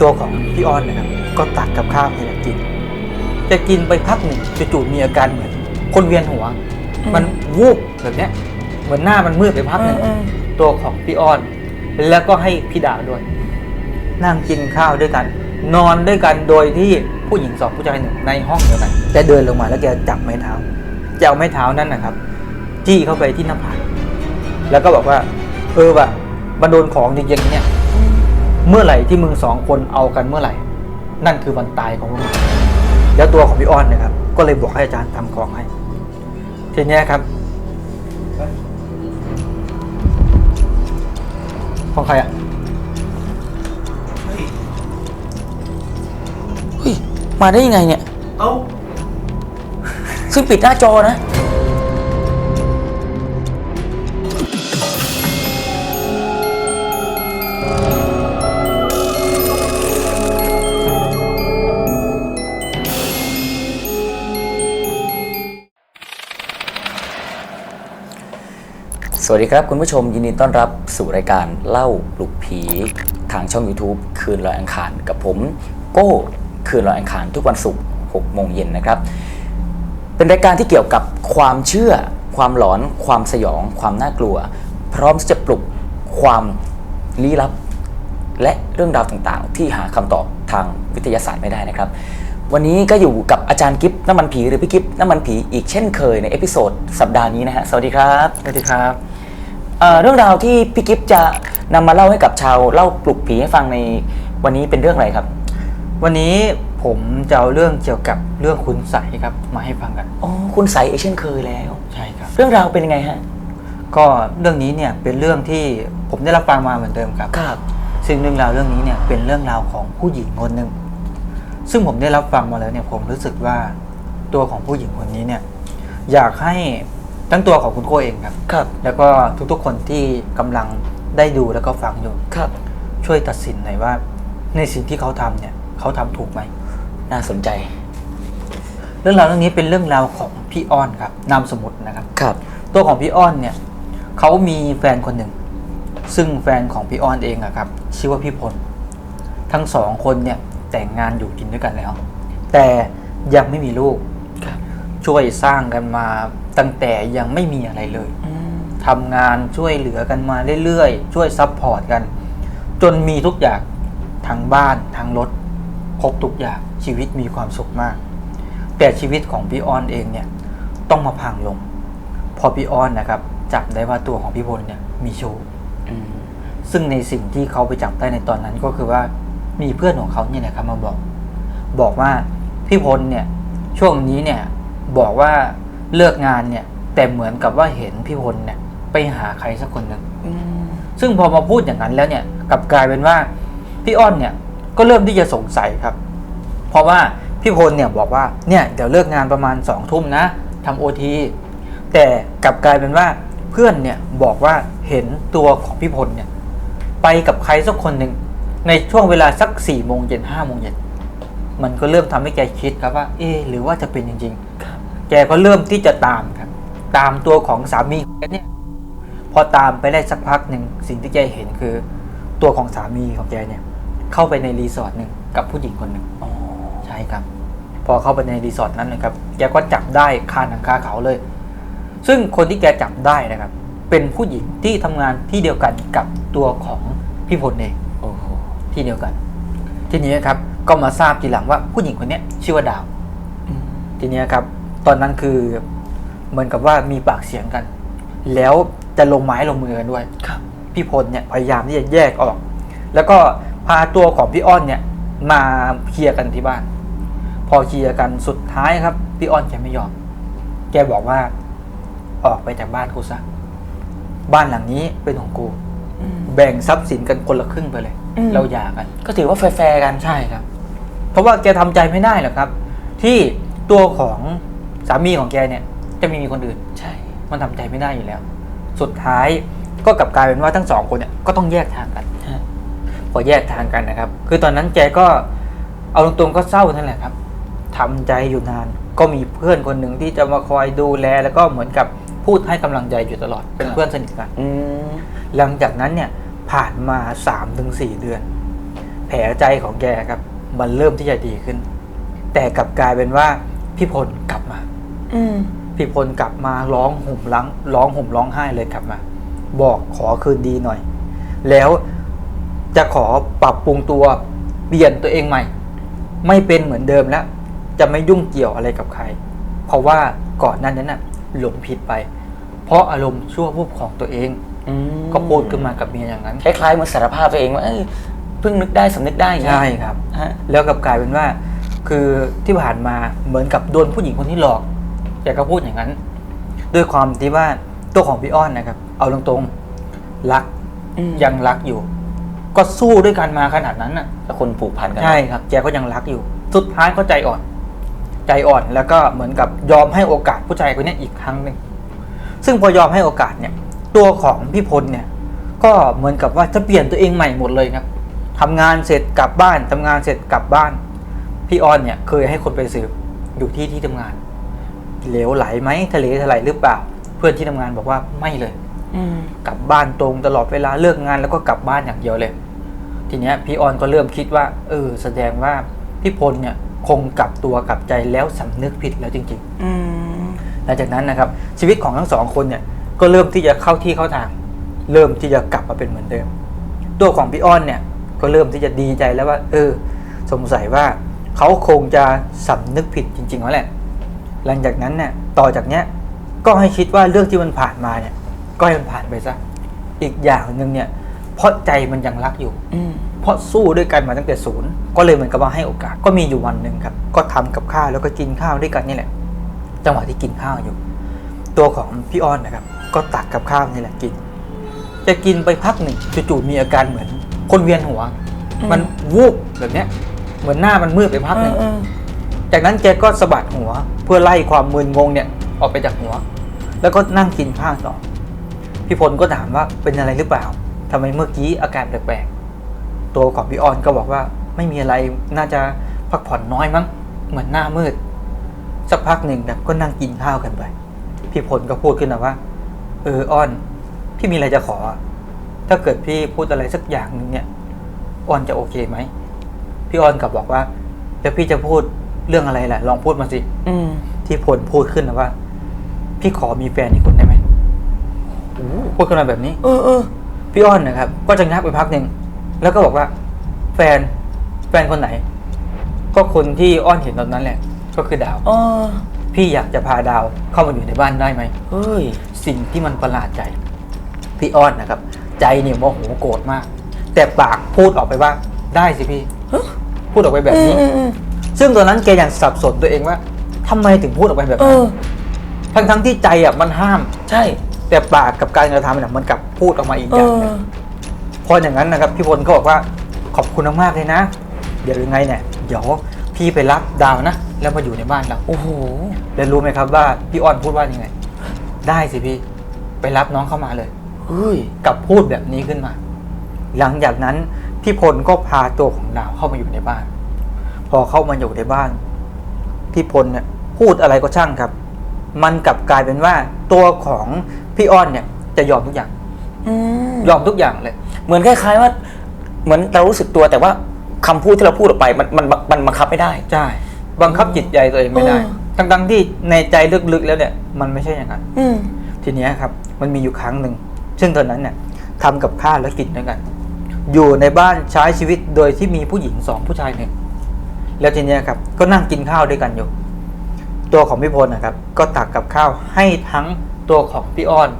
ตัวของพี่อ้อนนะครับ ก็ตักกับข้าวให้แกกินแกกินไปพักหนึ่งจู่ๆมีอาการเหมือน คนเวียนหัว มันวูบแบบเนี้ยเหมือนหน้ามันมืดไปพักหนึ่งตัวของพี่อ้อนแล้วก็ให้พี่ดาวด้วย นั่งกินข้าวด้วยกัน นอนด้วยกันโดยที่ผู้หญิงสองผู้ชายหนึ่งในห้องเดียวกันแกเดินลงมาแล้วแกจับไม้เท้าจะเอาไม้เท้านั้นนะครับจี้เข้าไปที่หน้าผากแล้วก็บอกว่า เออว่ะมันโดนของจริงๆเนี่ย เมื่อไหร่ที่มึงสองคนเอากันเมื่อไหร่ นั่นคือวันตายของมึงแล้วตัวของพี่อ้อนเนะครับ ก็เลยบอกให้อาจารย์ทำของให้ ทีเนี้ยครับ ของใครอะ เฮ้ย มาได้ยังไงเนี่ย เอ้า ซึ่งปิดหน้าจอนะ สวัสดีครับ คุณผู้ชมยินดีต้อนรับสู่รายการเล่าปลุกผีทางช่อง YouTube คืนลอยอังคารกับผม โก้คืนลอยอังคารทุกวันศุกร์6โมงเย็นนะครับ เป็นรายการที่เกี่ยวกับความเชื่อ ความหลอน ความสยอง ความน่ากลัว พร้อมที่จะปลุกความลี้ลับ และเรื่องราวต่างๆ ที่หาคำตอบทางวิทยาศาสตร์ไม่ได้นะครับวันนี้ก็อยู่กับอาจารย์กิฟน้ำมันผีหรือพี่กิฟน้ำมันผีอีกเช่นเคยในเอพิโซดสัปดาห์นี้นะฮะ สวัสดีครับ สวัสดีครับ เอ่อเรื่องราวที่พี่กิฟจะนำมาเล่าให้กับชาวเล่าปลุกผีให้ฟังในวันนี้เป็นเรื่องอะไรครับ วันนี้ผมจะเอาเรื่องเกี่ยวกับเรื่องคุณใสยครับ มาให้ฟังกัน อ๋อคุณใสอีกเช่นเคยแล้ว ใช่ครับ เรื่องราวเป็นยังไงฮะก็เรื่องนี้เนี่ยเป็นเรื่องที่ผมได้รับฟังมาเหมือนเดิมครับ ครับ ซึ่งเรื่องราวเรื่องนี้เนี่ยเป็นเรื่องราวของผู้หญิงคนหนึ่งซึ่งผมได้รับฟังมาแล้วเนี่ยผมรู้สึกว่าตัวของผู้หญิงคนนี้เนี่ยอยากให้ ทั้งตัวของคุณโก้เองครับ ครับ แล้วก็ทุกๆคนที่กำลังได้ดูแล้วก็ฟังอยู่ ครับ ช่วยตัดสินหน่อยว่า ในสิ่งที่เขาทำเนี่ย เขาทำถูกไหม น่าสนใจ เรื่องราวเรื่องนี้เป็นเรื่องราวของพี่อ้อนครับ นามสมมตินะครับ ครับ ตัวของพี่อ้อนเนี่ยเขามีแฟนคนหนึ่ง ซึ่งแฟนของพี่อ้อนเองอะครับชื่อว่าพี่พล ทั้งสองคนเนี่ยแต่งงานอยู่กินด้วยกันแล้ว แต่ยังไม่มีลูกครับ ช่วยสร้างกันมาตั้งแต่ยังไม่มีอะไรเลยอืมทำงานช่วยเหลือกันมาเรื่อยๆ ช่วยซัพพอร์ตกัน จนมีทุกอย่างทั้งบ้านทั้งรถครบทุกอย่างชีวิตมีความสุขมาก แต่ชีวิตของพี่อ้อนเองเนี่ยต้องมาพังลง พอพี่อ้อนนะครับ จับได้ว่าตัวของพี่พลเนี่ยมีชู้อืมซึ่งในสิ่งที่เขาไปจับได้ในตอนนั้นก็คือว่ามีเพื่อนของเขาเนี่ยนะครับมาบอก บอกว่าพี่พลเนี่ย ช่วงนี้เนี่ย บอกว่าเลิกงานเนี่ย แต่เหมือนกับว่าเห็นพี่พลเนี่ย ไปหาใครสักคนหนึ่งอืมซึ่งพอมาพูดอย่างนั้นแล้วเนี่ยกลับกลายเป็นว่าพี่อ้อนเนี่ยก็เริ่มที่จะสงสัยครับ เพราะว่าพี่พลเนี่ยบอกว่าเนี่ยเดี๋ยวเลิกงานประมาณสองทุ่มนะทำโอทีแต่กลับกลายเป็นว่าเพื่อนเนี่ยบอกว่าเห็นตัวของพี่พลเนี่ย ไปกับใครสักคนหนึ่งในช่วงเวลาสักสี่โมงเย็นห้าโมงเย็นมันก็เริ่มทำให้แกคิดครับว่า เอ๊ะหรือว่าจะเป็นจริงครับๆ แกก็เริ่มที่จะตามครับ ตามตัวของสามีของแกเนี่ย พอตามไปได้สักพักหนึ่งสิ่งที่แกเห็นคือ ตัวของสามีของแกเนี่ย เข้าไปในรีสอร์ทหนึ่งกับผู้หญิงคนหนึ่งอ๋อใช่ครับ พอเข้าไปในรีสอร์ทนั้นนะครับ แกก็จับได้คาหนังคาเขาเลย ซึ่งคนที่แกจับได้นะครับ เป็นผู้หญิงที่ทำงานที่เดียวกันกับตัวของพี่พลเองโอ้โหที่เดียวกัน ทีนี้ครับ ก็มาทราบทีหลังว่าผู้หญิงคนเนี้ยชื่อว่าดาวอืมทีนี้ครับ ตอนนั้นคือเหมือนกับว่ามีปากเสียงกัน แล้วจะลงไม้ลงมือกันด้วยครับพี่พลเนี่ยพยายามที่จะแยกออก แล้วก็พาตัวของพี่อ้อนเนี่ย มาเคลียร์กันที่บ้าน พอเคลียร์กันสุดท้ายครับ พี่อ้อนแกไม่ยอม แกบอกว่า ออกไปจากบ้านกูซะบ้านหลังนี้เป็นของกูอืมแบ่งทรัพย์สินกันคนละครึ่งไปเลยอืมเราหย่ากัน ก็ถือว่าแฟร์ๆกันใช่ครับ เพราะว่าแกทำใจไม่ได้หรอกครับ ที่ตัวของ สามีของแกเนี่ย จะไม่มีคนอื่น ใช่ มันทำใจไม่ได้อยู่แล้ว สุดท้ายก็กลับกลายเป็นว่าทั้งสองคนเนี่ยก็ต้องแยกทางกันฮะ พอแยกทางกันนะครับ คือตอนนั้นแกก็เอาตรงๆก็เศร้านั่นแหละครับทำใจอยู่นาน ก็มีเพื่อนคนหนึ่งที่จะมาคอยดูแล แล้วก็เหมือนกับพูดให้กำลังใจอยู่ตลอด เป็นเพื่อนสนิทกัน อืมหลังจากนั้นเนี่ยผ่านมา3าถึงสเดือน แผลใจของแกครับ มันเริ่มที่จะดีขึ้น แต่กลับกลายเป็นว่าพี่พลกลับมาอืม พี่พลกลับมาร้องห่มร้องร้องห่มร้องไห้เลยกลับมา บอกขอคืนดีหน่อย แล้วจะขอปรับปรุงตัวเปลี่ยนตัวเองใหม่ ไม่เป็นเหมือนเดิมแล้ว จะไม่ยุ่งเกี่ยวอะไรกับใคร เพราะว่าก่อนหนั้นนั้นน่ะหลงผิดไป เพราะอารมณ์ชั่ววูบของตัวเองอืมก็พูดขึ้นมากับเมียอย่างนั้นคล้ายๆเหมือนสารภาพตัวเองว่าเอ้ยเพิ่งนึกได้สำนึกได้อย่างเงี้ยใช่ครับฮะแล้วกลับกลายเป็นว่า คือที่ผ่านมาเหมือนกับโดนผู้หญิงคนที่หลอกแกก็พูดอย่างนั้น ด้วยความที่ว่าตัวของพี่อ้อนนะครับ เอาตรงๆรักอืมยังรักอยู่ ก็สู้ด้วยกันมาขนาดนั้นน่ะแล้วคนผูกพันกันใช่ครับแกก็ยังรักอยู่ สุดท้ายก็ใจอ่อน ใจอ่อนแล้วก็เหมือนกับยอมให้โอกาสผู้ชายคนเนี้ยอีกครั้งหนึ่งซึ่งพอยอมให้โอกาสเนี่ย ตัวของพี่พลเนี่ย ก็เหมือนกับว่าจะเปลี่ยนตัวเองใหม่หมดเลยครับทำงานเสร็จกลับบ้านทำงานเสร็จกลับบ้าน พี่ออนเนี่ยเคยให้คนไปสืบอยู่ที่ที่ทำงาน เหลวไหลไหมทะเลทลายหรือเปล่า เพื่อนที่ทำงานบอกว่าไม่เลยอืมกลับบ้านตรงตลอดเวลาเลิกงานแล้วก็กลับบ้านอย่างเดียวเลย ทีเนี้ยพี่ออนก็เริ่มคิดว่า เออ แสดงว่าพี่พลเนี่ยคงกลับตัวกลับใจแล้วสำนึกผิดแล้วจริงอืมๆหลังจากนั้นนะครับ ชีวิตของทั้งสองคนเนี่ย ก็เริ่มที่จะเข้าที่เข้าทาง เริ่มที่จะกลับมาเป็นเหมือนเดิม ตัวของพี่อ้อนเนี่ย ก็เริ่มที่จะดีใจแล้วว่า เออ สงสัยว่าเขาคงจะสำนึกผิดจริงๆแล้วแหละ หลังจากนั้นเนี่ยต่อจากเนี้ยก็ให้คิดว่าเรื่องที่มันผ่านมาเนี่ย ก็ให้มันผ่านไปซะอีกอย่างหนึ่งเนี่ยเพราะใจมันยังรักอยู่อืมเพราะสู้ด้วยกันมาตั้งแต่ศูนย์ก็เลยเหมือนกับว่าให้โอกาสก็มีอยู่วันหนึ่งครับ ก็ทำกับข้าวแล้วก็กินข้าวด้วยกันนี่แหละ จังหวะที่กินข้าวอยู่ ตัวของพี่อ้อนนะครับ ก็ตักกับข้าวนี่แหละกิน จะกินไปพักหนึ่งจู่ๆมีอาการเหมือน คนเวียนหัว มันวูบแบบเนี้ย เหมือนหน้ามันมืดไปพักหนึ่ง จากนั้นแกก็สะบัดหัว เพื่อไล่ความมึนงงเนี่ยออกไปจากหัว แล้วก็นั่งกินข้าวต่อพี่พลก็ถามว่าเป็นอะไรหรือเปล่าทำไมเมื่อกี้อาการแปลกๆตัวของพี่ออนก็บอกว่าไม่มีอะไรน่าจะพักผ่อนน้อยมั้งเหมือนหน้ามืด สักพักหนึ่งนะก็นั่งกินข้าวกันไปพี่พลก็พูดขึ้นนะว่า เอออ้อน พี่มีอะไรจะขอ ถ้าเกิดพี่พูดอะไรสักอย่างหนึงเนี่ยอ้อนจะโอเคไหมพี่ออนกลับบอกว่าแล้วพี่จะพูด เรื่องอะไรแหละลองพูดมาสิอืมที่พลพูดขึ้นนะว่า พี่ขอมีแฟนอีกคนได้ไหมพูดขึ้นมาแบบนี้ เออเออพี่อ้อนนะครับ ก็จะงักไปพักหนึ่งแล้วก็บอกว่า แฟนแฟนคนไหน ก็คนที่อ้อนเห็นตอนนั้นแหละ ก็คือดาว เออพี่อยากจะพาดาวเข้ามาอยู่ในบ้านได้ไหม เฮ้ย สิ่งที่มันประหลาดใจ พี่อ้อนนะครับ ใจเนี่ยโมโหโกรธมาก แต่ปากพูดออกไปว่า ได้สิพี่ พูดออกไปแบบนี้ ซึ่งตอนนั้นแกยังสับสนตัวเองว่าทำไมถึงพูดออกไปแบบเอนั้นอ ทั้งทั้งๆที่ใจอะมันห้าม ใช่ แต่ปากกับการกระทำเนี่ยมันกลับพูดออกมาอีกเออย่างอ หนึ่งพออย่างนั้นนะครับพี่พลก็บอกว่าขอบคุณมากๆเลยนะ เดี๋ยวยังไงเนี่ยเดี๋ยวพี่ไปรับดาวนะ แล้วมาอยู่ในบ้านเราโอ้โห แล้วรู้ไหมครับว่าพี่อ้อนพูดว่ายังไง ได้สิพี่ไปรับน้องเข้ามาเลย เฮ้ยกับพูดแบบนี้ขึ้นมา หลังจากนั้นพี่พลก็พาตัวของดาวเข้ามาอยู่ในบ้าน พอเข้ามาอยู่ในบ้าน พี่พลเนี่ยพูดอะไรก็ช่างครับ มันกลับกลายเป็นว่าตัวของพี่อ้อนเนี่ย จะยอมทุกอย่างอืมยอมทุกอย่างเลย เหมือนคล้ายๆว่า เหมือนเรารู้สึกตัวแต่ว่าคำพูดที่เราพูดออกไป มันมันมันบังคับไม่ได้ใช่บังคับจิตใจตัวเองไม่ได้เออทั้งๆที่ในใจลึกๆแล้วเนี่ย มันไม่ใช่อย่างนั้นอืมทีเนี้ยครับ มันมีอยู่ครั้งหนึ่งซึ่งตอนนั้นเนี่ยทำกับข้าวแล้วกินด้วยกัน อยู่ในบ้านใช้ชีวิตโดยที่มีผู้หญิงสองผู้ชายหนึ่ง แล้วทีเนี้ยครับก็นั่งกินข้าวด้วยกันอยู่ ตัวของพี่พลนะครับ ก็ตักกับข้าวให้ทั้งตัวของพี่อ้อน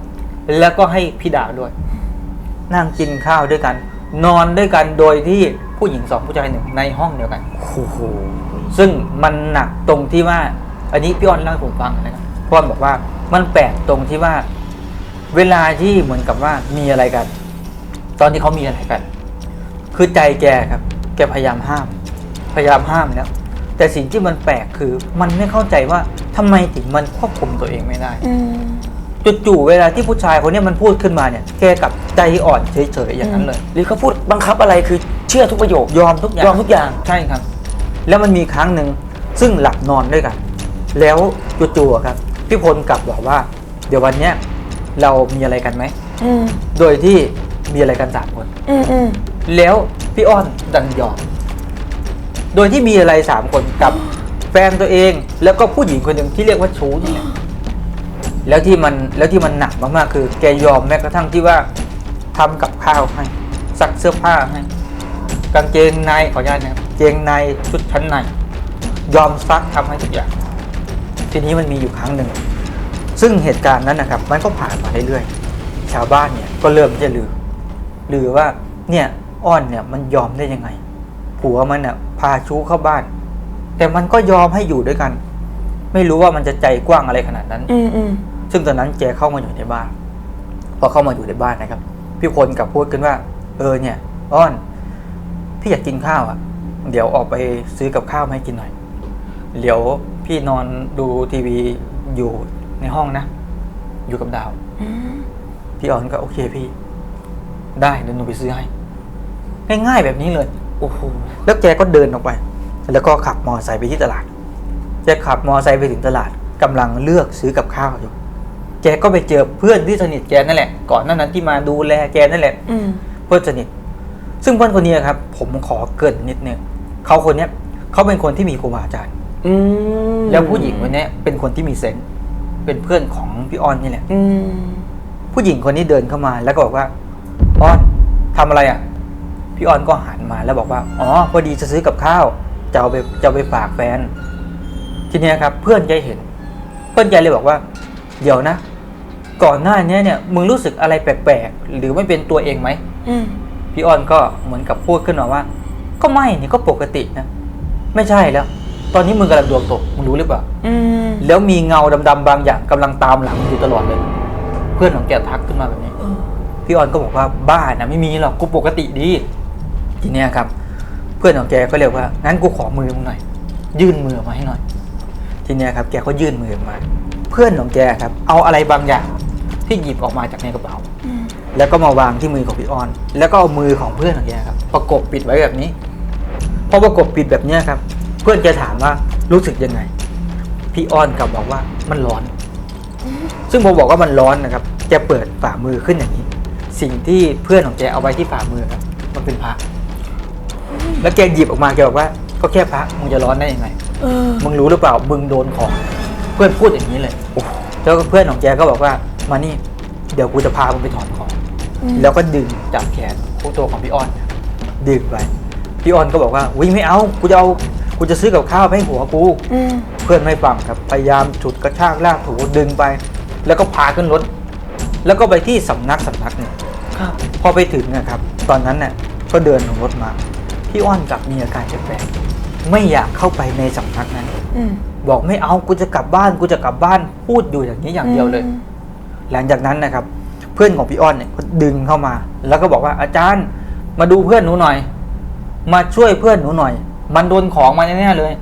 แล้วก็ให้พี่ดาวด้วย นั่งกินข้าวด้วยกัน นอนด้วยกันโดยที่ผู้หญิงสองผู้ชายหนึ่งในห้องเดียวกันโอ้โหซึ่งมันหนักตรงที่ว่า อันนี้พี่อ้อนเล่าให้ผมฟังนะครับพี่อ้อนบอกว่ามันแปลกตรงที่ว่า เวลาที่เหมือนกับว่ามีอะไรกัน ตอนที่เขามีอะไรกัน คือใจแกครับ แกพยายามห้ามพ ยายามห้ามแล้วแต่สิ่งที่มันแปลกคือมันไม่เข้าใจว่าทำไมถึงมันควบคุมตัวเองไม่ได้อืมจู่ๆเวลาที่ผู้ชายคนเนี้ยมันพูดขึ้นมาเนี่ยแกกลับใจอ่อนเฉยๆอย่างนั้นเลย หรือเขาพูดบังคับอะไรคือเชื่อทุกประโยคยอมทุกอย่างยอมทุกอย่างใช่ครับ แล้วมันมีครั้งหนึ่งซึ่งหลับนอนด้วยกัน แล้วจู่ๆอะครับพี่พลกลับบอกว่า เดี๋ยววันเนี้ยเรามีอะไรกันไหมอืมโดยที่มีอะไรกันสามคนอืมอืมแล้วพี่อ้อนดันยอม โดยที่มีอะไรสามคนกับแฟนตัวเอง แล้วก็ผู้หญิงคนหนึ่งที่เรียกว่าชูนี่แหละแล้วที่มันแล้วที่มันหนักมากๆคือ แกยอมแม้กระทั่งที่ว่าทำกับข้าวให้ซักเสื้อผ้าให้กางเกงในขออนุญาตนะครับเกงในชุดชั้นในยอมซักทำให้ทุกอย่างทีนี้มันมีอยู่ครั้งหนึ่ง ซึ่งเหตุการณ์นั้นนะครับ มันก็ผ่านมาเรื่อยๆชาวบ้านเนี่ยก็เริ่มจะลือลือว่าเนี่ยอ้อนเนี่ยมันยอมได้ยังไง ผัวมันเนี่ยพาชู้เข้าบ้าน แต่มันก็ยอมให้อยู่ด้วยกัน ไม่รู้ว่ามันจะใจกว้างอะไรขนาดนั้น อืมอืมซึ่งตอนนั้นแกเข้ามาอยู่ในบ้าน พอเข้ามาอยู่ในบ้านนะครับ พี่คนกลับพูดกันว่า เออเนี่ย อ้อน พี่อยากกินข้าวอะ เดี๋ยวออกไปซื้อกับข้าวมาให้กินหน่อย เดี๋ยวพี่นอนดูทีวีอยู่ในห้องนะ อยู่กับดาว อืมพี่ออนก็โอเคพี่ ได้เดี๋ยวหนูไปซื้อให้ ง่ายๆแบบนี้เลย โอ้โหแล้วแกก็เดินออกไป แล้วก็ขับมอเตอร์ไซค์ไปที่ตลาดแกขับมอเตอร์ไซค์ไปถึงตลาดกำลังเลือกซื้อกับข้าวอยู่แกก็ไปเจอเพื่อนที่สนิทแกนั่นแหละ ก่อนหน้านั้นที่มาดูแลแกนั่นแหละอืมเพื่อนสนิท ซึ่งเพื่อนคนนี้ครับ ผมขอเกรินนิดนึงเขาคนเนี้ยเขาเป็นคนที่มีครูบาอาจารย์อืมแล้วผู้หญิงคนเนี้ยเป็นคนที่มีเซนส์เป็นเพื่อนของพี่ออนนี่แหละอืมผู้หญิงคนนี้เดินเข้ามา แล้วก็บอกว่าออนทำอะไรอะ พี่ออนก็หันมาแล้วบอกว่า อ๋อ พอดีจะซื้อกับข้าว จะเอาไปจะเอาไปฝากแฟน ทีเนี้ยครับ เพื่อนแกเห็น เพื่อนแกเลยบอกว่า เดี๋ยวนะ ก่อนหน้านี้เนี่ย มึงรู้สึกอะไรแปลกๆ หรือไม่เป็นตัวเองไหมอืมพี่ออนก็เหมือนกับพูดขึ้นมาว่า ก็ไม่นี่ก็ปกตินะ ไม่ใช่แล้ว ตอนนี้มึงกำลังดวงตก มึงรู้หรือเปล่าอืมแล้วมีเงาดำๆบางอย่างกำลังตามหลังมึงอยู่ตลอดเลย เพื่อนของแกทักขึ้นมาแบบนี้เออพี่ออนก็บอกว่าบ้านะไม่มีหรอกกูปกติดี ทีเนี้ยครับ เพื่อนของแกก็เรียกว่างั้นกูขอมือมึงหน่อย ยื่นมือมาให้หน่อย ทีเนี้ยครับ แกก็ยื่นมือมา เพื่อนของแกครับ เอาอะไรบางอย่างที่หยิบออกมาจากในกระเป๋าแล้วก็มาวางที่มือของพี่ออน แล้วก็เอามือของเพื่อนของแกครับ ประกบปิดไว้แบบนี้พอประกบปิดแบบเนี้ยครับ เพื่อนแกถามว่ารู้สึกยังไง พี่ออนกลับบอกว่ามันร้อน ซึ่งผมบอกว่ามันร้อนนะครับแกเปิดฝ่ามือขึ้นอย่างนี้ สิ่งที่เพื่อนของแกเอาไว้ที่ฝ่ามือครับ มันเป็นพระ แล้วแกหยิบออกมาแกบอกว่า ก็แค่พระมึงจะร้อนได้ยังไงเออมึงรู้หรือเปล่ามึงโดนของ เพื่อนพูดอย่างนี้เลยแล้วก็เพื่อนของแกก็บอกว่ามานี่ เดี๋ยวกูจะพามึงไปถอนของอืมแล้วก็ดึงจับแขนคู่ตัวของพี่อ้อนเนี่ยดึงไปพี่อ้อนก็บอกว่าวิไม่เอากูจะเอากูจะซื้อกับข้าวไปให้หัวกูอืมเพื่อนไม่ฟังครับพยายามฉุดกระชากลากถูดึงไป แล้วก็พาขึ้นรถ แล้วก็ไปที่สำนักสำนักหนึ่งครับพอไปถึงนะครับ ตอนนั้นเนี่ยก็เดินลงรถมา พี่อ้อนกลับมีอาการแปลกๆไม่อยากเข้าไปในสำนักนั้น อืม บอกไม่เอากูจะกลับบ้านกูจะกลับบ้านพูดอยู่อย่างนี้อย่างเดียวเลยหลังจากนั้นนะครับ เพื่อนของพี่อ้อนเนี่ยก็ดึงเข้ามา แล้วก็บอกว่าอาจารย์มาดูเพื่อนหนูหน่อย มาช่วยเพื่อนหนูหน่อย มันโดนของมาแน่ๆเลย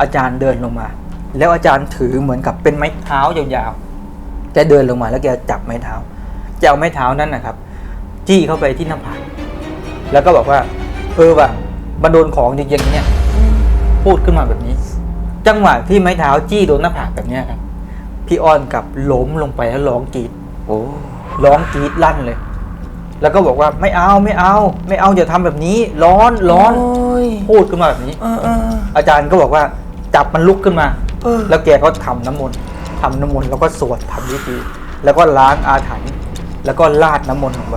อาจารย์เดินลงมา แล้วอาจารย์ถือเหมือนกับเป็นไม้เท้ายาวๆแกเดินลงมาแล้วแกจับไม้เท้าจะเอาไม้เท้านั้นนะครับ จี้เข้าไปที่หน้าผากแล้วก็บอกว่า เออว่ะมันโดนของจริงๆเนี่ยอืมพูดขึ้นมาแบบนี้ จังหวะที่ไม้เท้าจี้โดนหน้าผากแบบเนี้ยครับ พี่อ้อนกับล้มลงไปแล้วร้องกรีดโอ้ร้องกรีดลั่นเลย แล้วก็บอกว่าไม่เอาไม่เอา ไม่เอาอย่าทำแบบนี้ ร้อนร้อน โอ้ยพูดขึ้นมาแบบนี้ เออเออ อาจารย์ก็บอกว่าจับมันลุกขึ้นมา เออ แล้วแกก็ทำน้ำมนต์ทำน้ำมนต์แล้วก็สวดทำพิธี แล้วก็ล้างอาถรรพ์แล้วก็ลาดน้ำมนต์ลงไป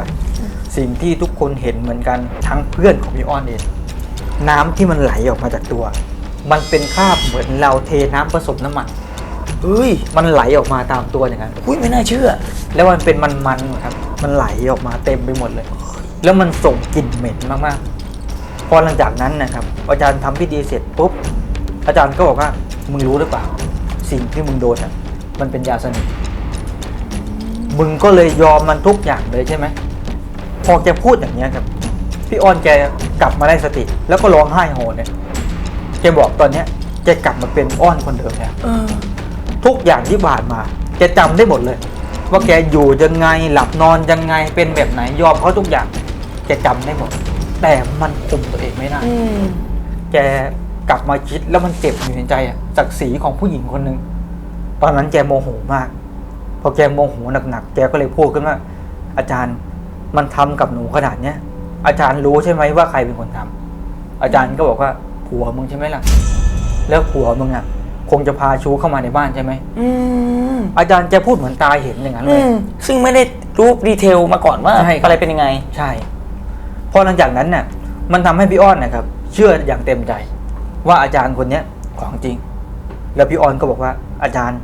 สิ่งที่ทุกคนเห็นเหมือนกันทั้งเพื่อนของพี่อ้อนเองน้ำที่มันไหลออกมาจากตัว มันเป็นคราบเหมือนเราเทน้ำผสมน้ำมันเฮ้ยมันไหลออกมาตามตัวอย่างนั้นอุ้ยไม่น่าเชื่อ แล้วมันเป็นมันๆครับ มันไหลออกมาเต็มไปหมดเลย แล้วมันส่งกลิ่นเหม็นมากๆ พอหลังจากนั้นนะครับ อาจารย์ทำพิธีเสร็จปุ๊บ อาจารย์ก็บอกว่า มึงรู้หรือเปล่า สิ่งที่มึงโดนอะ มันเป็นยาสนิทมึงก็เลยยอมมันทุกอย่างเลยใช่ไหม อแกพูดอย่างนี้ยครับ พี่ออนแกกลับมาได้สติ แล้วก็ร้องไห้โฮเนี่ย แกบอกตอนเนี้ยแกกลับมาเป็นอ้อนคนเดิมแล้วเออ ทุกอย่างที่ผ่านมา แกจำได้หมดเลย ว่าแกอยู่ยังไงหลับนอนยังไงเป็นแบบไหนยอมเขาทุกอย่าง แกจำได้หมด แต่มันคุมตัวเองไม่ได้ อืม แกกลับมาคิดแล้วมันเจ็บอยู่ในใจอะศักดิ์ศรีของผู้หญิงคนหนึ่งตอนนั้นแกโมโหมาก พอแกโมโหหนักๆแกก็เลยพูดขึ้นว่า อาจารย์ มันทำกับหนูขนาดเนี้ยอาจารย์รู้ใช่ไหมว่าใครเป็นคนทำอาจารย์ก็บอกว่าผัวมึงใช่ไหมล่ะ แล้วผัวมึงอะ คงจะพาชูเข้ามาในบ้านใช่ไหมอืมอาจารย์แกพูดเหมือนตาเห็นอย่างนั้นเลอืยมซึ่งไม่ได้รู้ดีเทลมาก่อนว่าใช่ครับอะไรเป็นยังไง ใช่พอหลังจากนั้นเนี่ยมันทำให้พี่อ้อนนะครับ เชื่ออย่างเต็มใจ ว่าอาจารย์คนเนี้ยของจริง แล้วพี่อ้อนก็บอกว่า อาจารย์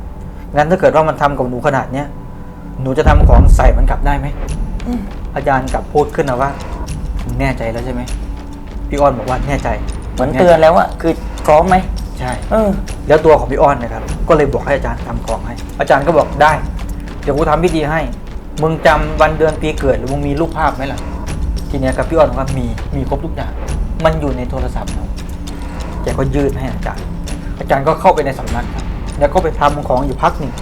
งั้นถ้าเกิดว่ามันทำกับหนูขนาดเนี้ยหนูจะทำของใส่มันกลับได้ไหม อืมอาจารย์กลับพูดขึ้นนะว่ามึงแน่ใจแล้วใช่ไหมพี่อ้อนบอกว่าแน่ใจเหมือนเตือนแล้วอะคือพร้อมไหมใช่เออแล้วตัวของพี่อ้อนนะครับ ก็เลยบอกให้อาจารย์ทำของให้ อาจารย์ก็บอกได้ เดี๋ยวกูทำพิธีให้ มึงจำวันเดือนปีเกิดหรือมึงมีรูปภาพไหมล่ะ ทีเนี้ยครับพี่อ้อนบอกว่ามีมีครบทุกอย่าง มันอยู่ในโทรศัพท์เราแกก็ยื่นให้อาจารย์ อาจารย์ก็เข้าไปในสำนักครับแล้วก็ไปทำของอยู่พักหนึ่ง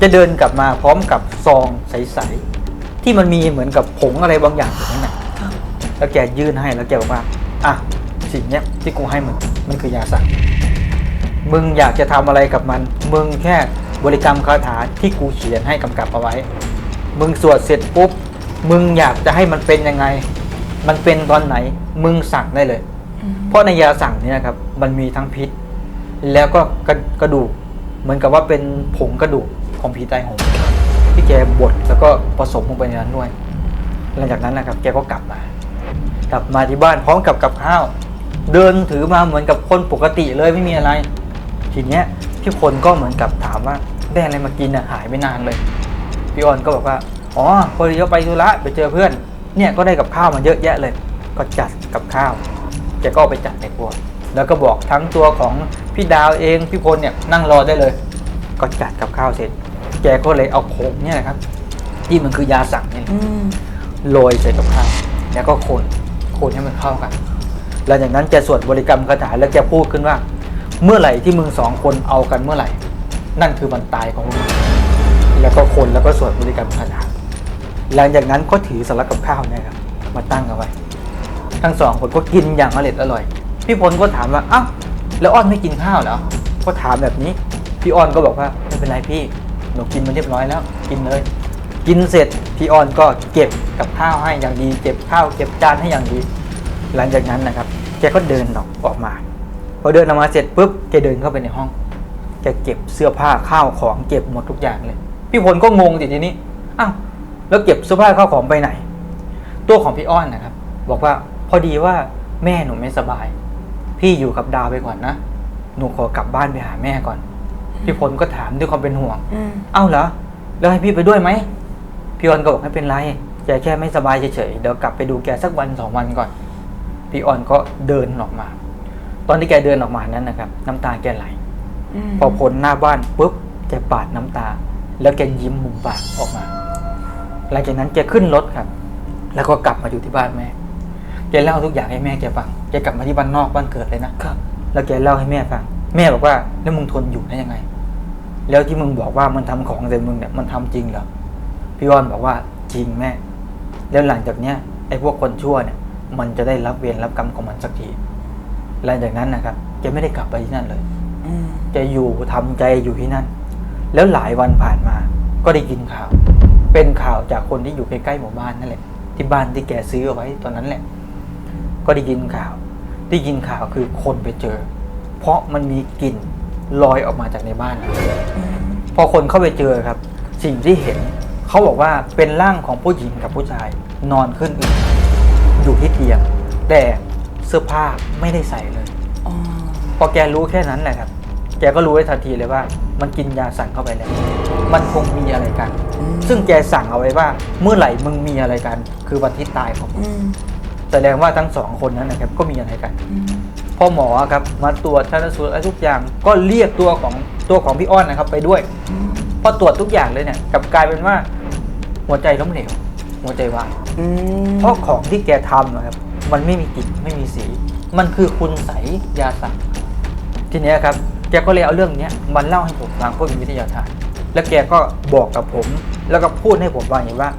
จะเดินกลับมาพร้อมกับซองใสๆ ที่มันมีเหมือนกับผงอะไรบางอย่างอยู่ข้างในแล้วแกยื่นให้แล้วแกบอกว่า อะสิ่งเนี้ยที่กูให้มึงมันคือยาสั่งมึงอยากจะทำอะไรกับมัน มึงแค่บริกรรมคาถาที่กูเขียนให้กำกับเอาไว้ มึงสวดเสร็จปุ๊บ มึงอยากจะให้มันเป็นยังไง มันเป็นตอนไหน มึงสั่งได้เลย เพราะในยาสั่งเนี่ยครับ มันมีทั้งพิษ แล้วก็กระกระดูก เหมือนกับว่าเป็นผงกระดูกของผีตายโหงที่ แกบดแล้วก็ผสมลงไปในนั้นด้วย หลังจากนั้นนะครับ แกก็กลับมา กลับมาที่บ้านพร้อมกับกับข้าว เดินถือมาเหมือนกับคนปกติเลยไม่มีอะไร ทีเนี้ยพี่พลก็เหมือนกับถามว่าได้อะไรมากินอะหายไปนานเลยพี่ออนก็บอกว่าอ๋อพอดีเขาไปธุระไปเจอเพื่อน เนี่ยก็ได้กับข้าวมาเยอะแยะเลย ก็จัดกับข้าวแกก็ไปจัดในครัวแล้วก็บอกทั้งตัวของพี่ดาวเองพี่พลเนี่ยนั่งรอได้เลย ก็จัดกับข้าวเสร็จ แกก็เลยเอาโขงเนี่ยนะครับ ที่มันคือยาสั่งเนี่ยอืมโรยใส่กับข้าวแล้วก็คนคนให้มันเข้ากันหลังจากนั้นแกสวดบริกรรมคาถาแล้วแกพูดขึ้นว่า เมื่อไหร่ที่มึงสองคนเอากันเมื่อไหร่ นั่นคือวันตายของมึงแล้วก็คนแล้วก็สวดบริกรรมคาถาหลังจากนั้นก็ถือสลักกับข้าวเนี่ยครับมาตั้งเอาไว้ ทั้งสองคนก็กินอย่างอร่อยอร่อย พี่พลก็ถามว่าอ้าวแล้วอ้อนไม่กินข้าวเหรอก็ถามแบบนี้ พี่อ้อนก็บอกว่าไม่เป็นไรพี่ หนูกินมาเรียบร้อยแล้ว กินเลย กินเสร็จพี่ออนก็เก็บกับข้าวให้อย่างดี เก็บข้าวเก็บจานให้อย่างดี หลังจากนั้นนะครับ แกก็เดินออกออกมา พอเดินออกมาเสร็จปุ๊บแกเดินเข้าไปในห้องแกเก็บเสื้อผ้าข้าวของเก็บหมดทุกอย่างเลย พี่พลก็งงสิทีนี้อ้าวแล้วเก็บเสื้อผ้าข้าวของไปไหน ตัวของพี่อ้อนนะครับ บอกว่าพอดีว่าแม่หนูไม่สบาย พี่อยู่กับดาวไปก่อนนะ หนูขอกลับบ้านไปหาแม่ก่อน พี่พลก็ถามด้วยความเป็นห่วง อืมเอ้าเหรอ แล้วให้พี่ไปด้วยไหม พี่ออนก็บอกไม่เป็นไร แกแค่ไม่สบายเฉยๆ เดี๋ยวกลับไปดูแกสักวันสองวันก่อน พี่ออนก็เดินออกมา ตอนที่แกเดินออกมานั้นนะครับ น้ำตาแกไหล มพอพ้นหน้าบ้านปุ๊บแกปาดน้ำตา แล้วแกยิ้มมุมปากออกมา หลังจากนั้นแกขึ้นรถครับ แล้วก็กลับมาอยู่ที่บ้านแม่ แกเล่าทุกอย่างให้แม่แกฟัง แกกลับมาที่บ้านนอกบ้านเกิดเลยนะครับ แล้วแกเล่าให้แม่ฟัง แม่บอกว่าแล้วมึงทนอยู่ได้ยังไง แล้วที่มึงบอกว่ามันทำของใส่มึงเนี่ยมันทำจริงเหรอพี่อ้อนบอกว่าจริงแม่ แล้วหลังจากเนี้ยไอ้พวกคนชั่วเนี่ย มันจะได้รับเวรรับกรรมของมันสักทีหลังจากนั้นนะครับแกไม่ได้กลับไปที่นั่นเลยอืมแกอยู่ทำใจอยู่ที่นั่น แล้วหลายวันผ่านมา ก็ได้ยินข่าว เป็นข่าวจากคนที่อยู่ใกล้ๆหมู่บ้านนั่นแหละ ที่บ้านที่แกซื้อเอาไว้ตอนนั้นแหละ ก็ได้ยินข่าว ได้ยินข่าวคือคนไปเจอ เพราะมันมีกลิ่นลอยออกมาจากในบ้าน พอคนเข้าไปเจอครับ สิ่งที่เห็นเขาบอกว่าเป็นร่างของผู้หญิงกับผู้ชาย นอนขึ้นอืดอยู่ที่เตียง แต่เสื้อผ้าไม่ได้ใส่เลยอ๋อพอแกรู้แค่นั้นแหละครับ แกก็รู้ได้ทันทีเลยว่า มันกินยาสั่งเข้าไปแล้ว มันคงมีอะไรกัน ซึ่งแกสั่งเอาไว้ว่า เมื่อไหร่มึงมีอะไรกัน คือวันที่ตายของมึงอืมแสดงว่าทั้งสองคนนั้นนะครับ ก็มีอะไรกันอืม พอหมอครับมาตรวจชันสูตรอะไรทุกอย่างก็เรียกตัวของตัวของพี่อ้อนนะครับ ไปด้วยอืมพอตรวจทุกอย่างเลยเนี่ยกลับกลายเป็นว่า หัวใจล้มเหลวหัวใจวายอืมเพราะของที่แกทำนะครับ มันไม่มีกลิ่นไม่มีสี มันคือคุณใสยยาสั่งทีเนี้ยครับแกก็เลยเอาเรื่องเนี้ยมันเล่าให้ผมฟังเพื่อเป็นวิทยาทาน แล้วแกก็บอกกับผม แล้วก็พูดให้ผมฟังอย่างว่า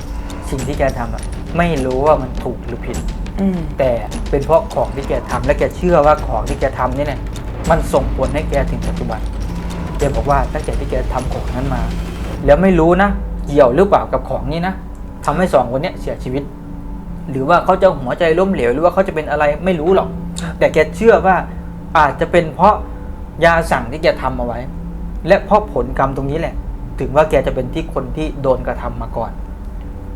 สิ่งที่แกทำอะไม่รู้ว่ามันถูกหรือผิดอืม แต่เป็นเพราะของที่แกทำและแกเชื่อว่าของที่แกทำนี่เนี่ยมันส่งผลให้แกถึงปัจจุบันแกบอกว่าตั้งแต่ที่แกทำของนั้นมา แล้วไม่รู้นะเกี่ยวหรือเปล่ากับของนี้นะทำให้สองคนเนี้ยเสียชีวิต หรือว่าเขาจะหัวใจล้มเหลวหรือว่าเขาจะเป็นอะไรไม่รู้หรอก แต่แกเชื่อว่าอาจจะเป็นเพราะยาสั่งที่แกทำเอาไว้ และเพราะผลกรรมตรงนี้แหละ ถึงว่าแกจะเป็นที่คนที่โดนกระทำมาก่อน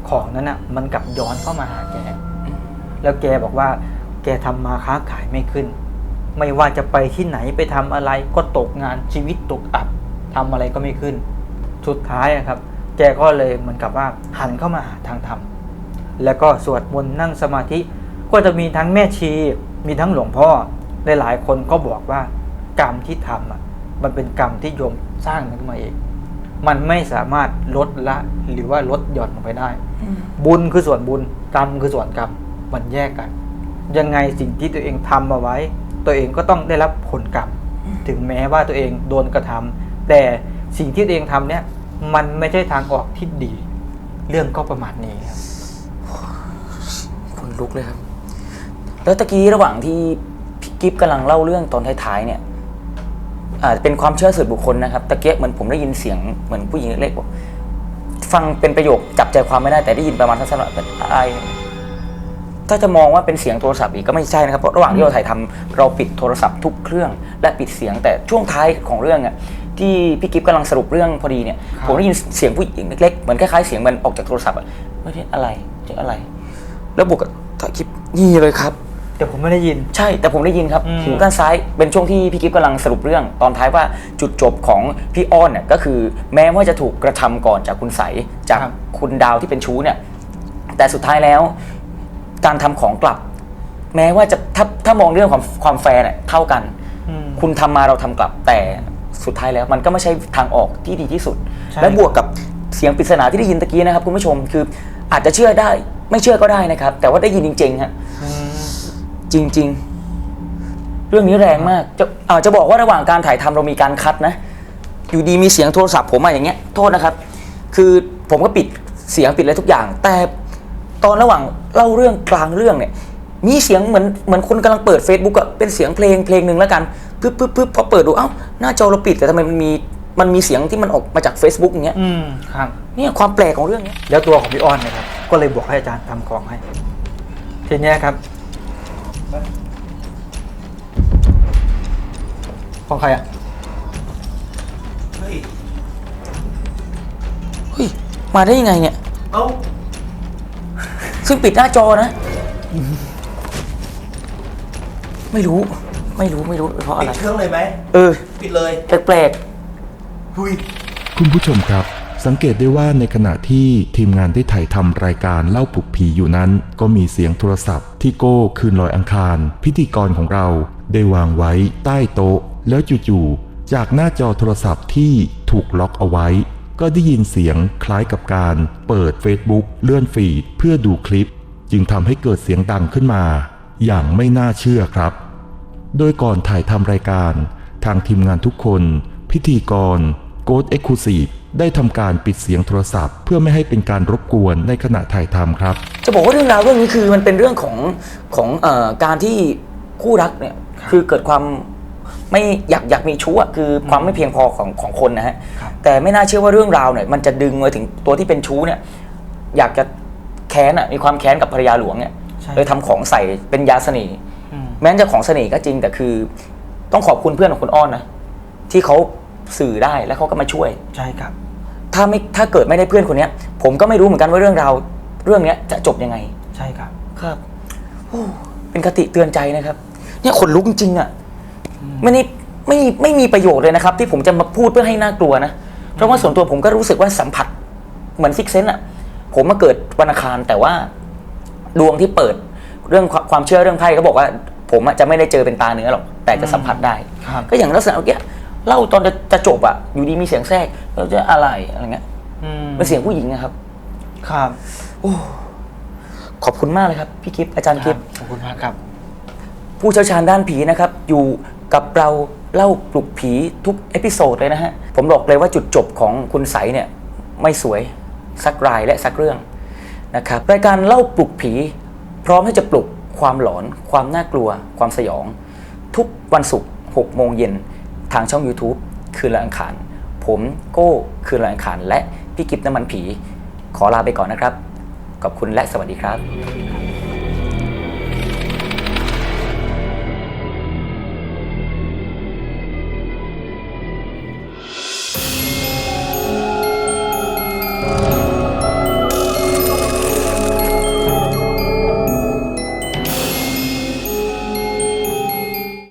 ของนั้นอะมันกลับย้อนเข้ามาหาแก แล้วแกบอกว่า แกทำมาค้าขายไม่ขึ้น ไม่ว่าจะไปที่ไหนไปทำอะไรก็ตกงานชีวิตตกอับทำอะไรก็ไม่ขึ้น สุดท้ายอะครับ แกก็เลยเหมือนกับว่าหันเข้ามาหาทางธรรมแล้วก็สวดมนต์นั่งสมาธิก็จะมีทั้งแม่ชีมีทั้งหลวงพ่อหลายๆคนก็บอกว่ากรรมที่ทำอะมันเป็นกรรมที่โยมสร้างมันขึ้นมาเอง มันไม่สามารถลดละหรือว่าลดหย่อนลงไปได้ บุญคือส่วนบุญ กรรมคือส่วนกรรม มันแยกกัน ยังไงสิ่งที่ตัวเองทำมาไว้ ตัวเองก็ต้องได้รับผลกรรมถึงแม้ว่าตัวเองโดนกระทำแต่สิ่งที่ตัวเองทำเนี่ย มันไม่ใช่ทางออกที่ดี เรื่องก็ประมาณนี้ครับคนลุกเลยครับ แล้วตะกี้ระหว่างที่พี่กิฟกำลังเล่าเรื่องตอนท้ายๆเนี่ยอาจจะเป็นความเชื่อส่วนบุคคลนะครับตะเกียเหมือนผมได้ยินเสียงเหมือนผู้หญิงเล็กๆบอกฟังเป็นประโยคจับใจความไม่ได้แต่ได้ยินประมาณสั้นๆว่าเป็นอะไร ถ้าจะมองว่าเป็นเสียงโทรศัพท์อีกก็ไม่ใช่นะครับเพราะระหว่างที่เราถ่ายทำเราปิดโทรศัพท์ทุกเครื่อง และปิดเสียงแต่ช่วงท้ายของเรื่องอะที่พี่กิฟกำลังสรุปเรื่องพอดีเนี่ยครับผมได้ยินเสียงผู้หญิงเล็กๆเหมือนคล้ายๆเสียงมันออกจากโทรศัพท์อะไม่ใช่อะไรเสียงอะไร แล้วบวกกับถ่ายคลิปนี่เลยครับแต่ผมไม่ได้ยินใช่แต่ผมได้ยินครับอืมหูด้านซ้ายเป็นช่วงที่พี่กิฟกำลังสรุปเรื่อง ตอนท้ายว่าจุดจบของพี่อ้อนเนี่ยก็คือแม้ว่าจะถูกกระทำก่อนจากคุณใสจากคุณดาวที่เป็นชู้เนี่ยแต่สุดท้ายแล้ว การทำของกลับ แม้ว่าจะถ้าถ้ามองเรื่องความความแฟร์เนี่ยเท่ากันอืมคุณทำมาเราทำกลับแต่สุดท้ายแล้ว มันก็ไม่ใช่ทางออกที่ดีที่สุดใช่และบวกกับเสียงปริศนาที่ได้ยินตะกี้นะครับ คุณผู้ชมคืออาจจะเชื่อได้ ไม่เชื่อก็ได้นะครับ แต่ว่าได้ยินจริงๆฮะอืมจริง ๆ เรื่องนี้แรงมาก จะอาจจะบอกว่าระหว่างการถ่ายทำเรามีการคัดนะ อยู่ดีมีเสียงโทรศัพท์ผมมาอย่างเงี้ย โทษนะครับ คือผมก็ปิดเสียงปิดอะไรทุกอย่าง แต่ ตอนระหว่างเล่าเรื่องกลางเรื่องเนี่ย มีเสียงเหมือนเหมือนคนกำลังเปิด Facebook อะเป็นเสียงเพลงเพลงหนึ่งแล้วกันปึ๊บปึ๊บปึ๊บพอเปิดดูเอ้าหน้าจอเราปิดแต่ทำไมมันมีมันมีเสียงที่มันออกมาจาก Facebook อย่างเงี้ยอืมครับ เนี่ยความแปลกของเรื่องเนี้ยแล้วตัวของพี่อ้อนเนะครับ ก็เลยบอกให้อาจารย์ทำของให้ ทีเนี้ยครับ ของใครอะ เฮ้ย เฮ้ย มาได้ยังไงเนี่ย เอ้า ซึ่งปิดหน้าจอนะ ไม่รู้ ไม่รู้ไม่รู้เพราะอะปิดไรเครื่องเลยไหมเออ ปิดเลยแปลกหุยคุณผู้ชมครับ สังเกตได้ว่าในขณะที่ทีมงานได้ถ่ายทำรายการเล่าปลุกผีอยู่นั้น ก็มีเสียงโทรศัพท์ที่โก้คืนลอยอังคาร พิธีกรของเราได้วางไว้ใต้โต๊ะ แล้วจู่ๆจากหน้าจอโทรศัพท์ที่ถูกล็อกเอาไว้ ก็ได้ยินเสียงคล้ายกับการเปิด Facebook เลื่อนฟีดเพื่อดูคลิป จึงทำให้เกิดเสียงดังขึ้นมา อย่างไม่น่าเชื่อครับ โดยก่อนถ่ายทำรายการ ทางทีมงานทุกคน พิธีกรโกดเอ็กซ์คลูซีฟได้ทำการปิดเสียงโทรศัพท์ เพื่อไม่ให้เป็นการรบกวนในขณะถ่ายทำครับๆจะบอกว่าเรื่องราวเรื่องนี้คือมันเป็นเรื่องของของเอ่อการที่คู่รักเนี่ยคือเกิดความ ไม่อยากอยากมีชู้อะคือความไม่เพียงพอของของคนนะฮะครับแต่ไม่น่าเชื่อว่าเรื่องราวเนี่ยมันจะดึงมาถึงตัวที่เป็นชู้เนี่ย อยากจะแค้นอะมีความแค้นกับภรรยาหลวงเนี่ยใช่เลยทำของใส่เป็นยาเสน่ห์อืมแม้จะของเสน่ห์ก็จริงแต่คือ ต้องขอบคุณเพื่อนของคุณอ้อนนะที่เขาสื่อได้แล้วเขาก็มาช่วยใช่ครับ ถ้าไม่ถ้าเกิดไม่ได้เพื่อนคนเนี้ย ผมก็ไม่รู้เหมือนกันว่าเรื่องราวเรื่องเนี้ยจะจบยังไง ใช่ครับครับเป็นคติเตือนใจนะครับ เนี่ยขนลุกจริงๆอะ ไม่ได้ไม่ไม่มีประโยชน์เลยนะครับ ที่ผมจะมาพูดเพื่อให้น่ากลัวนะ เพราะว่าส่วนตัวผมก็รู้สึกว่าสัมผัสเหมือนซิกเซนอะผมมาเกิดวันอังคารแต่ว่าดวงที่เปิดเรื่องความความเชื่อเรื่องไพ่เขาบอกว่า ผมอะจะไม่ได้เจอเป็นตาเนื้อหรอกแต่จะสัมผัสได้ครับก็อย่างลักษณะเมื่อกี้เล่าตอนจะจะจบอะอยู่ดีมีเสียงแทรกเราจะอะไรอะไรเงี้ยอืมเป็นเสียงผู้หญิงนะครับ ครับขอบคุณมากเลยครับ พี่กิฟอาจารย์คกิรัฟบขอบคุณมากครับ ผู้เชี่ยวชาญด้านผีนะครับ อยู่ กับเราเล่าปลุกผีทุกเอพิโซดเลยนะฮะ ผมบอกเลยว่าจุดจบของคุณใสเนี่ยไม่สวยสักรายและสักเรื่องนะครับรายการเล่าปลุกผี พร้อมที่จะปลุกความหลอน ความน่ากลัว ความสยอง ทุกวันศุกร์6โมงเย็นทางช่อง YouTube คืนละอังคาร ผมโก้คืนละอังคารและพี่กิฟน้ำมันผี ขอลาไปก่อนนะครับ ขอบคุณและสวัสดีครับ